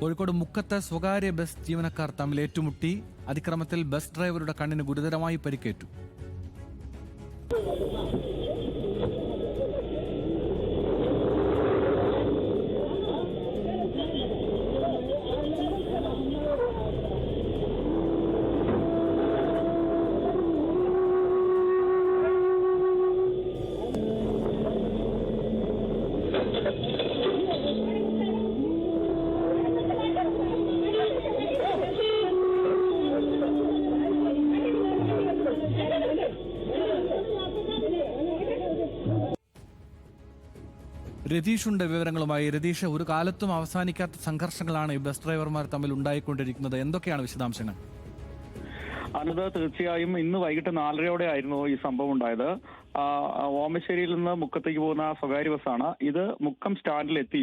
കോഴിക്കോട് മുക്കത്ത് സ്വകാര്യ ബസ് ജീവനക്കാർ തമ്മിൽ ഏറ്റുമുട്ടി. അതിക്രമത്തിൽ ബസ് ഡ്രൈവറുടെ കണ്ണിന് ഗുരുതരമായി പരിക്കേറ്റു. രതീഷുണ്ട് വിവരങ്ങളുമായി രതീഷ് ഒരു കാലത്തും അവസാനിക്കാത്ത സംഘർഷങ്ങളാണ് ഈ ബസ് ഡ്രൈവർമാർ തമ്മിൽ ഉണ്ടായിക്കൊണ്ടിരിക്കുന്നത്. എന്തൊക്കെയാണ് വിശദാംശങ്ങൾ? അനത് തീർച്ചയായും ഇന്ന് വൈകിട്ട് നാലരയോടെ ആയിരുന്നു ഈ സംഭവം ഉണ്ടായത്. ഓമശ്ശേരിയിൽ നിന്ന് മുക്കത്തേക്ക് പോകുന്ന സ്വകാര്യ ബസ്സാണ്. ഇത് മുക്കം സ്റ്റാൻഡിലെത്തി.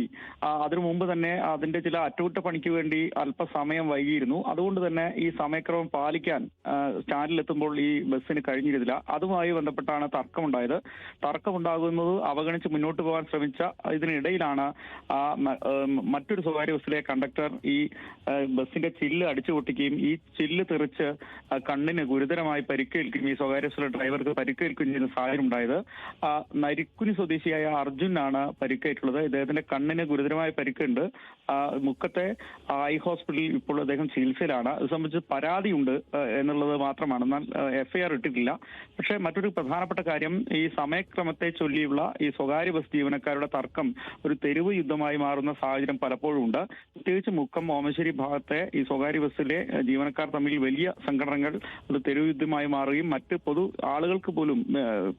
അതിനു മുമ്പ് തന്നെ അതിന്റെ ചില അറ്റകുറ്റപ്പണിക്ക് വേണ്ടി അല്പസമയം വൈകിയിരുന്നു. അതുകൊണ്ട് തന്നെ ഈ സമയക്രമം പാലിക്കാൻ സ്റ്റാൻഡിലെത്തുമ്പോൾ ഈ ബസ്സിന് കഴിഞ്ഞിരുന്നില്ല. അതുമായി ബന്ധപ്പെട്ടാണ് തർക്കമുണ്ടായത്. തർക്കമുണ്ടാകുന്നത് അവഗണിച്ച് മുന്നോട്ട് പോകാൻ ശ്രമിച്ച ഇതിനിടയിലാണ് മറ്റൊരു സ്വകാര്യ ബസ്സിലെ കണ്ടക്ടർ ഈ ബസ്സിന്റെ ചില്ല് അടിച്ചു പൊട്ടിക്കുകയും ഈ ചില്ല് തെറിച്ച് കണ്ണിന് ഗുരുതരമായി പരിക്കേൽക്കുകയും ഈ സ്വകാര്യ ബസ്സിലെ ഡ്രൈവർക്ക് പരിക്കേൽക്കുകയും ചെയ്യുന്ന സാഹചര്യം ഉണ്ടായത്. നരിക്കുനി സ്വദേശിയായ അർജുൻ ആണ് പരിക്കേറ്റുള്ളത്. ഇദ്ദേഹത്തിന്റെ കണ്ണിന് ഗുരുതരമായ പരിക്കുണ്ട്. മുക്കത്തെ ഐ ഹോസ്പിറ്റലിൽ ഇപ്പോൾ അദ്ദേഹം ചികിത്സയിലാണ്. ഇത് സംബന്ധിച്ച് പരാതിയുണ്ട് എന്നുള്ളത് മാത്രമാണ്. എന്നാൽ എഫ്ഐആർ ഇട്ടിട്ടില്ല. പക്ഷേ മറ്റൊരു പ്രധാനപ്പെട്ട കാര്യം ഈ സമയക്രമത്തെ ചൊല്ലിയുള്ള ഈ സ്വകാര്യ ബസ് ജീവനക്കാരുടെ തർക്കം ഒരു തെരുവ് യുദ്ധമായി മാറുന്ന സാഹചര്യം പലപ്പോഴും ഉണ്ട്. പ്രത്യേകിച്ച് മുക്കം ഓമശ്ശേരി ഭാഗത്തെ ഈ സ്വകാര്യ ബസ്സിലെ ജീവനക്കാർ തമ്മിൽ വലിയ സംഘടനകൾ ഒരു തെരുവ് യുദ്ധമായി മാറുകയും മറ്റ് പൊതു ആളുകൾക്ക് പോലും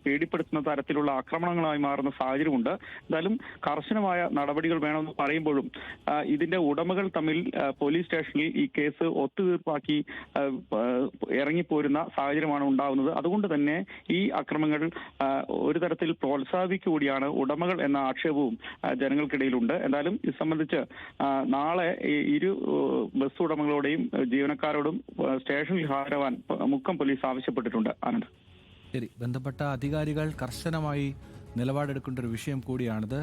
പേടിപ്പെടുത്തുന്ന തരത്തിലുള്ള ആക്രമണങ്ങളായി മാറുന്ന സാഹചര്യമുണ്ട്. എന്തായാലും കർശനമായ നടപടികൾ വേണമെന്ന് പറയുമ്പോഴും ഇതിന്റെ ഉടമകൾ തമ്മിൽ പോലീസ് സ്റ്റേഷനിൽ ഈ കേസ് ഒത്തുതീർപ്പാക്കി ഇറങ്ങിപ്പോരുന്ന സാഹചര്യമാണ് ഉണ്ടാകുന്നത് അതുകൊണ്ട് തന്നെ ഈ അക്രമങ്ങൾ ഒരു തരത്തിൽ പ്രോത്സാഹിപ്പിക്കുകയാണ് ഉടമകൾ എന്ന ആക്ഷേപവും ജനങ്ങൾക്കിടയിലുണ്ട്. എന്തായാലും ഇത് സംബന്ധിച്ച് നാളെ ഇരു ബസ് ഉടമകളോടെയും ജീവനക്കാരോടും സ്റ്റേഷനിൽ ഹാജരാവാൻ മുക്കം പോലീസ് ആവശ്യപ്പെട്ടിട്ടുണ്ട്. ആനന്ദ്. ശരി ബന്ധപ്പെട്ട അധികാരികൾ കർശനമായി നിലപാടെടുക്കേണ്ട ഒരു വിഷയം കൂടിയാണിത്.